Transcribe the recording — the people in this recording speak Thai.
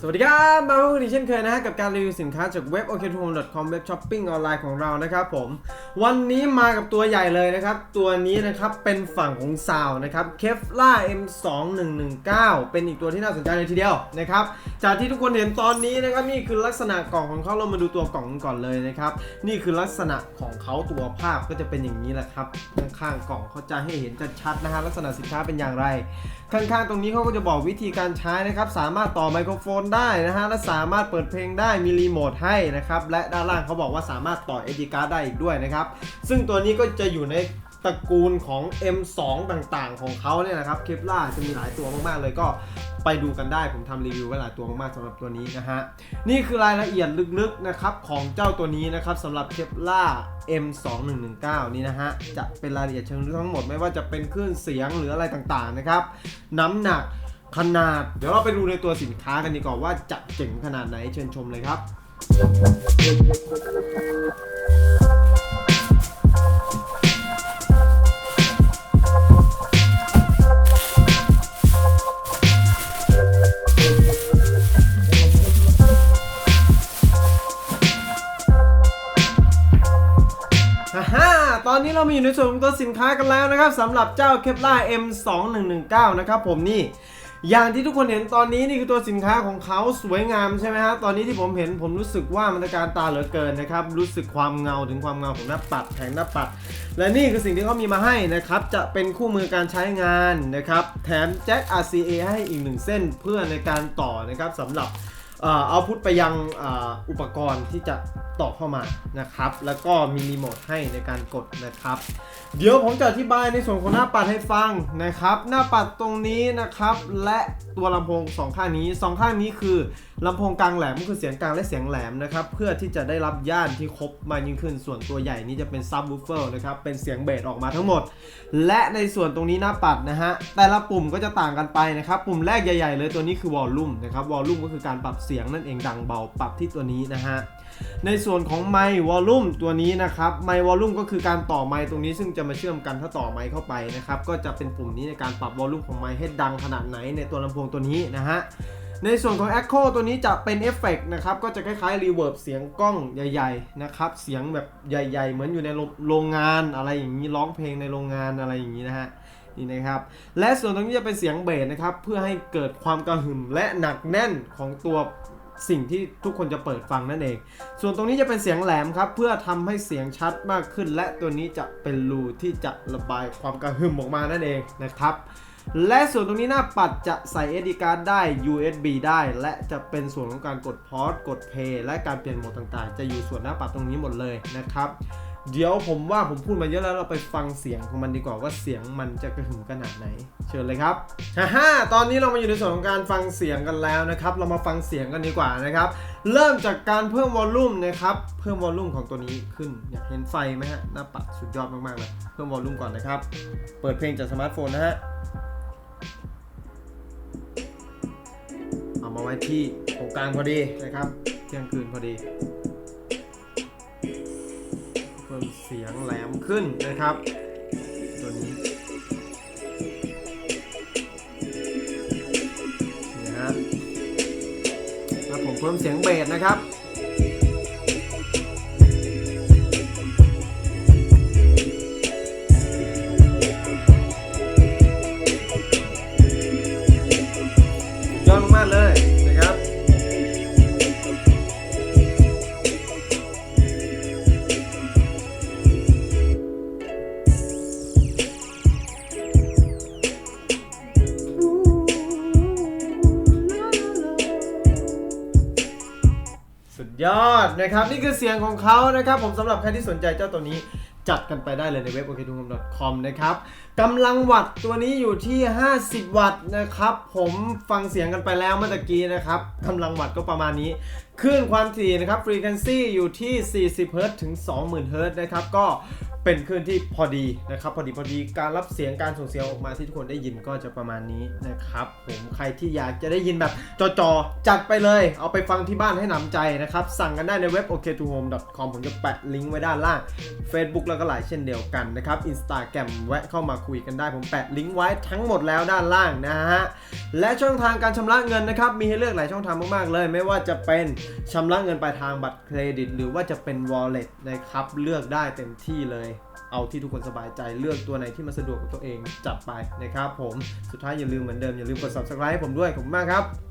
สวัสดีครับมาพบกันอีกเช่นเคยนะฮะกับการรีวิวสินค้าจากเว็บ o k t o h o m e c o m เว็บช้อปปิ้งออนไลน์ของเรานะครับผมวันนี้มากับตัวใหญ่เลยนะครับ ตัวนี้นะครับเป็นฝั่งของซาวนะครับ Kevlar M2119 เป็นอีกตัวที่น่าสนใจเลยทีเดียวนะครับจากที่ทุกคนเห็นตอนนี้นะครับนี่คือลักษณะกล่องของเขาเรามาดูตัวกล่องกันก่อนเลยนะครับนี่คือลักษณะของเขาตัวภาพก็จะเป็นอย่างนี้แหละครับข้างๆกล่องเขาจะให้เห็นชัดๆนะฮะลักษณะสินค้าเป็นอย่างไร ข้างๆตรงนี้เขาก็จะบอกวิธีการใช้นะครับสามารถต่อไมโครโฟนได้นะฮะและสามารถเปิดเพลงได้มีรีโมทให้นะครับและด้านล่างเขาบอกว่าสามารถต่อ SD card ได้อีกด้วยนะครับซึ่งตัวนี้ก็จะอยู่ในตระกูลของ M2 ต่างๆ ของเขาเนี่ยนะครับเคปล่าจะมีหลายตัวมากๆเลยก็ไปดูกันได้ผมทำรีวิวไว้หลายตัวมากๆสำหรับตัวนี้นะฮะนี่คือรายละเอียดลึกๆนะครับของเจ้าตัวนี้นะครับสำหรับเคปล่า M2119 นี่นะฮะจะเป็นรายละเอียดเชิงลึกทั้งหมดไม่ว่าจะเป็นคลื่นเสียงหรืออะไรต่างๆนะครับน้ำหนัก ขนาด เดี๋ยวเราไปดูในตัวสินค้ากันดีกว่าว่าจะเจ๋งขนาดไหนเชิญชมเลยครับ ฮ่าฮ่าตอนนี้เรามาอยู่ในส่วนของตัวสินค้ากันแล้วนะครับสำหรับเจ้า Kevlar M2119 นะครับผมนี่ อย่างที่ทุกคนเห็นตอนนี้นี่คือตัวสินค้าของเขาสวยงามใช่ไหมฮะตอนนี้ที่ผมเห็นผมรู้สึกว่ามันตการตาเหลือเกินนะครับรู้สึกความเงาถึงความเงาของหน้าปัดแผงหน้าปัด และนี่คือสิ่งที่เขามีมาให้นะครับจะเป็นคู่มือการใช้งานนะครับแถมแจ็ค RCA ให้อีกหนึ่งเส้นเพื่อในการต่อนะครับสำหรับ เอาพุทไปยังอุปกรณ์ที่จะต่อเข้ามานะครับ แล้วก็มีรีโมทให้ในการกดนะครับ เดี๋ยวผมจะอธิบายในส่วนของหน้าปัดให้ฟังนะครับ หน้าปัดตรงนี้นะครับ และตัวลำโพงสองข้างนี้สองข้างนี้คือลำโพงกลางแหลมก็คือเสียงกลางและเสียงแหลมนะครับ เพื่อที่จะได้รับย่านที่ครบมากยิ่งขึ้น ส่วนตัวใหญ่นี้จะเป็นซับวูฟเฟอร์นะครับ เป็นเสียงเบสออกมาทั้งหมด และในส่วนตรงนี้หน้าปัดนะฮะ แต่ละปุ่มก็จะต่างกันไปนะครับ ปุ่มแรกใหญ่ ๆ เลยตัวนี้คือวอลลุ่มนะครับ วอลลุ่มก็คือการปรับเสียงนั่นเองดังเบาปรับที่ตัวนี้นะฮะในส่วนของไมค์วอลลุ่มตัวนี้นะครับไมค์วอลลุ่มก็คือการต่อไมค์ตรงนี้ซึ่งจะมาเชื่อมกันถ้าต่อไมค์เข้าไปนะครับก็จะเป็นปุ่มนี้ในการปรับวอลลุ่มของไมค์ให้ดังขนาดไหนในตัวลำโพงตัวนี้นะฮะในส่วนของ Echo ตัวนี้จะเป็นเอฟเฟกต์นะครับ ก็จะคล้ายๆรีเวิร์บเสียงกล้องใหญ่ ๆ นะครับ เสียงแบบใหญ่ ๆ เหมือนอยู่ในโรงงานอะไรอย่างนี้ร้องเพลงในโรงงานอะไรอย่างนี้นะฮะ นี่นะครับ และส่วนตรงนี้จะเป็นเสียงเบสนะครับ เพื่อให้เกิดความกระหึ่มและหนักแน่นของตัวสิ่งที่ทุกคนจะเปิดฟังนั่นเอง ส่วนตรงนี้จะเป็นเสียงแหลมครับ เพื่อทำให้เสียงชัดมากขึ้น และตัวนี้จะเป็นรูที่จะระบายความกระหึ่มออกมานั่นเองนะครับ และส่วนตรงนี้หน้าปัดจะใส่ SD card ได้ USB ได้ และจะเป็นส่วนของการกดพอสกดเพย์และการเปลี่ยนโหมดต่างๆ จะอยู่ส่วนหน้าปัดตรงนี้หมดเลยนะครับ เดี๋ยวผมว่าผมพูดมาเยอะแล้วเราไปฟังเสียงของมันดีกว่าว่าเสียงมันจะกระหึ่มขนาดไหน เชิญเลยครับฮ่าฮ่าตอนนี้เรามาอยู่ในส่วนของการฟังเสียงกันแล้วนะครับ เรามาฟังเสียงกันดีกว่านะครับ เริ่มจากการเพิ่มวอลลุ่มนะครับ เพิ่มวอลลุ่มของตัวนี้ขึ้น อยากเห็นไฟไหมฮะ หน้าปัดสุดยอดมากๆเลยเพิ่มวอลลุ่มก่อนนะครับ เปิดเพลงจากสมาร์ทโฟนนะฮะ เอามาไว้ที่ตรงกลางพอดีนะครับ เที่ยงคืนพอดี พิ่มเสียงแหลมขึ้นนะครับ ตัวนี้นะฮะแล้วผมเพิ่มเสียงเบสนะครับ ยอดนะครับ นี่คือเสียงของเขานะครับ ผมสำหรับใครที่สนใจเจ้าตัวนี้จัดกันไปได้เลยในเว็บ o k t u h o m c o m นะครับกำลังวัตต์ตัวนี้อยู่ที่ 50 วัตต์นะครับ ผมฟังเสียงกันไปแล้วเมื่อกี้นะครับกำลังวัตต์ก็ประมาณนี้คลื่นความถี่นะครับฟรีแคนซี่อยู่ที่ 40 Hz ถึง 20,000 Hz นะครับ ก็ เป็นคลื่นที่พอดีนะครับพอดีพอดีการรับเสียงการส่งเสียงออกมาที่ทุกคนได้ยินก็จะประมาณนี้นะครับผมใครที่อยากจะได้ยินแบบจอๆจัดไปเลย เอาไปฟังที่บ้านให้หนำใจนะครับ สั่งกันได้ในเว็บ ok to home com ผมจะแปะลิงก์ไว้ด้านล่าง Facebook แล้วก็หลายเช่นเดียวกันนะครับ Instagram แวะเข้ามาคุยกันได้ ผมแปะลิงก์ไว้ทั้งหมดแล้วด้านล่างนะฮะและช่องทางการชำระเงินนะครับมีให้เลือกหลายช่องทางมากๆเลย ไม่ว่าจะเป็นชำระเงินปลายทางบัตรเครดิต หรือว่าจะเป็น wallet นะครับเลือกได้เต็มที่เลยเอาที่ทุกคนสบายใจเลือกตัวไหนที่มันสะดวกกับตัวเองจับไปนะครับผมสุดท้ายอย่าลืมเหมือนเดิมอย่าลืมกด subscribe ให้ผมด้วยขอบคุณมากครับ